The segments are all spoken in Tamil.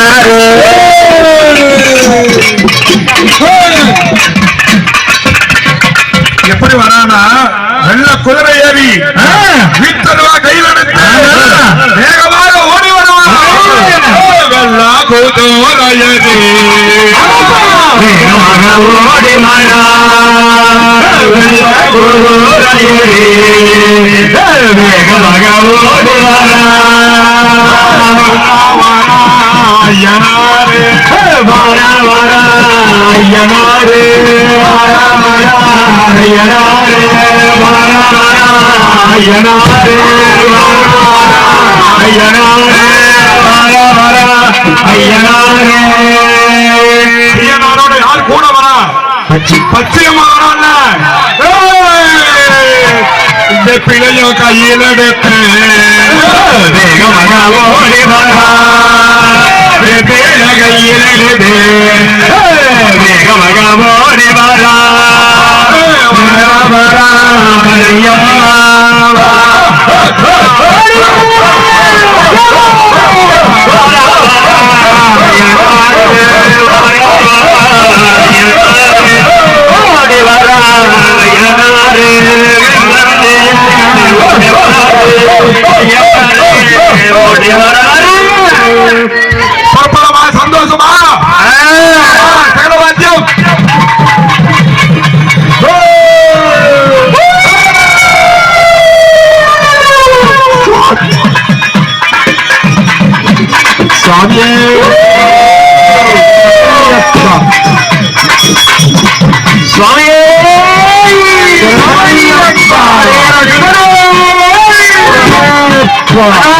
சொன்னாரு எப்படி வரானா? நல்ல குதிரை ஏறி வீட்டருவா கையில் எடுத்து வேகமாக ஓடி வருவான். ஓடி மாறா வேகமாக ஓடி ஐயனாரே வர வர ஐயனாரே வர வர ஐயனாரே வர வர ஐயனாரே வர வர ஐயனாரே வர வர ஐயனாரே ஐயனாரோட யார் கூட வரா பச்சையம்மா வரான்ல இந்த பிள்ளையும் கையில் எடுத்து வேகமாக ஓடி வரா de 그 좀 알아. 아, 잠깐만 좀. 싸비. 싸비. 싸비. 싸비.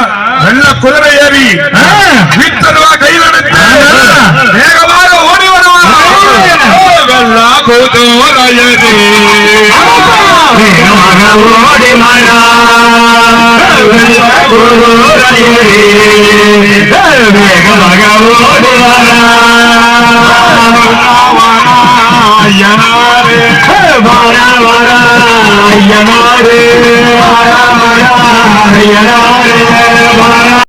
வரா வர வர ஐயனாரே. வர வர ஐயனாரே. வர